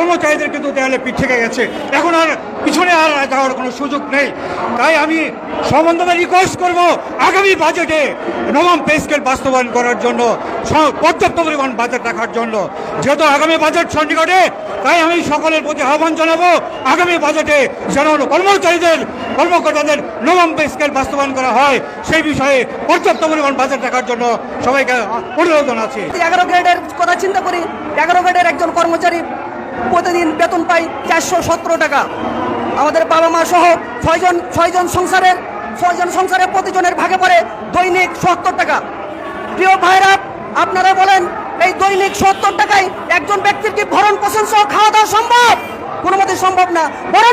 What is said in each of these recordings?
কর্মচারীদের কিন্তু দেয়ালে পিঠ থেকে গেছে। এখন আর পিছনে আর যাওয়ার কোনো সুযোগ নেই। তাই আমি সম্বন্ধে রিকোয়েস্ট করব আগামী বাজেটে নবম পে স্কেল বাস্তবায়ন করার জন্য পর্যাপ্ত পরিমাণ বাজেট রাখার জন্য। যেহেতু আগামী বাজেট সন্নিকটে, তাই আমি সকলের প্রতি আহ্বান জানাব, আগামী বাজেটে যেন কর্মচারীদের, কর্মকর্তাদের নবম পে স্কেল বাস্তবায়ন করা হয়, সেই বিষয়ে পর্যাপ্ত পরিমাণ বাজেট রাখার জন্য সবাইকে অনুরোধ জানাচ্ছি। এগারো গ্রেডের কথা চিন্তা করি। এগারো গ্রেডের একজন কর্মচারী প্রতিদিন বেতন পাই চারশো সতেরো টাকা। আমাদের বাবা মা সহ ছয়জন ছয়জন সংসারের ছয়জন সংসারের প্রতিজনের ভাগে পড়ে দৈনিক সত্তর টাকা। প্রিয় ভাইরা, আপনারা বলেন, এই দৈনিক সত্তর টাকায় একজন ব্যক্তির কি ভরণ পোষণ সহ খাওয়া দাওয়া সম্ভব? কোনো মতে সম্ভব না।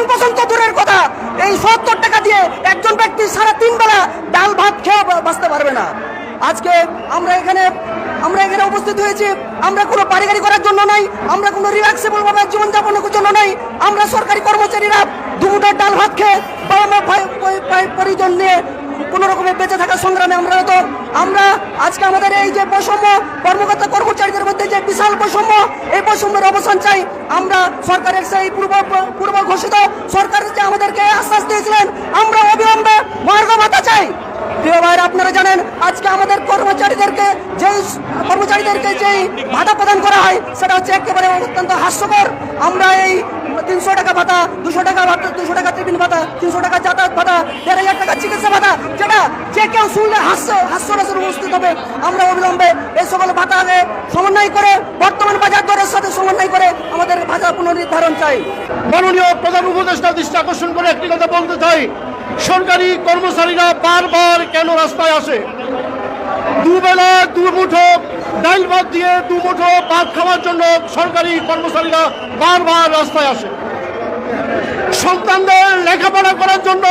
পোষণ তো দূরের কথা, এই সত্তর টাকা দিয়ে একজন ব্যক্তি সারা তিন বেলা ডাল ভাত খেয়ে বাঁচতে পারবে না। আজকে আমরা এখানে আমরা এখানে উপস্থিত হয়েছি। আমরা কোনো পারিগারি করার জন্য নাই, আমরা কোনো রিল্যাক্সেবল ভাবে জীবনযাপনের জন্য নাই। আমরা সরকারি কর্মচারীরা দুমুটার ডাল ভাত খেয়ে পরিজন নিয়ে কোন রকমের বেঁচে থাকার সংগ্রামে আমরা তো আমরা আজকে আমাদের এই যে বৈষম্য কর্মকর্তা বিশাল বৈষম্য। এই বৈষম্যের অবসান চাই। আমরা সরকারের সেই পূর্ব পূর্ব ঘোষিত সরকার যে আমাদেরকে আশ্বাস দিয়েছিলেন, আমরা অবিলম্বে মহার্ঘ ভাতা চাই। প্রিয় ভাইরা, আপনারা জানেন, আজকে আমাদের কর্মচারীদেরকে যেই কর্মচারীদেরকে যেই ভাতা প্রদান করা সেটা হচ্ছে একেবারে অত্যন্ত হাস্যকর। আমরা এই তিনশো টাকা ভাতা, দুশো টাকা ভাতা, দুশো টাকা টিফিন ভাতা, তিনশো টাকা যাতায়াত ভাতা, দেড় হাজার টাকা চিকিৎসা ভাতা, যেটা যে কেউ শুনলে হাস্য হাস্যরসের উপস্থিত হবে। আমরা অবিলম্বে এই সকল ভাতাকে সমন্বয় করে, বর্তমান বাজার দরের সাথে সমন্বয় করে আমাদের ভাতা পুনর্নির্ধারণ চাই। মাননীয় প্রধান উপদেষ্টা দৃষ্টি আকর্ষণ করে একটি কথা বলতে চাই। সরকারি কর্মচারীরা বারবার কেন রাস্তায় আসে? দুবেলা দু মুঠো ডাইল ভাত দিয়ে দু মুঠো ভাত খাওয়ার জন্য সরকারি কর্মচারীরা বারবার রাস্তায় আসে। সন্তানদের লেখাপড়া করার জন্য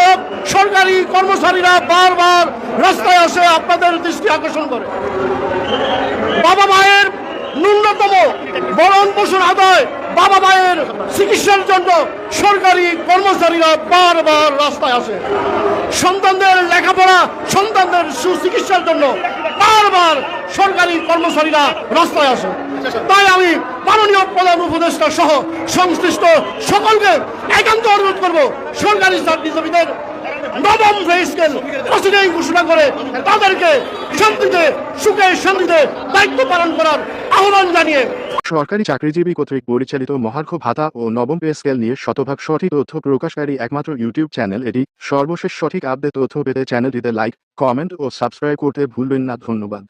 সরকারি কর্মচারীরা বারবার রাস্তায় আসে আপনাদের দৃষ্টি আকর্ষণ করে। বাবা মায়ের ন্যূনতম বরণ পোষণ আদায় বাবা মায়ের চিকিৎসার জন্য সরকারি কর্মচারীরা বারবার রাস্তায় আসে। সন্তানদের লেখাপড়া, সন্তানদের সুচিকিৎসার জন্য বারবার সরকারি কর্মচারীরা রাস্তায় আসে। তাই আমি মাননীয় প্রধান উপদেষ্টা সহ সংশ্লিষ্ট সকলকে একান্ত অনুরোধ করব, সরকারি চাকরিজীবীদের নবম পে স্কেল প্রতিদিন ঘোষণা করে তাদেরকে শান্তিতে, সুখে শান্তিতে দায়িত্ব পালন করার আহ্বান জানিয়ে সরকারি চাকরিজীবী কর্তৃক পরিচালিত মহার্ঘ ভাতা ও নবম পে স্কেল নিয়ে শতভাগ সঠিক তথ্য প্রকাশকারী একমাত্র ইউটিউব চ্যানেল এটি। সর্বশেষ সঠিক আপডেট তথ্য পেতে চ্যানেলটিতে লাইক, কমেন্ট ও সাবস্ক্রাইব করতে ভুলবেন না। ধন্যবাদ।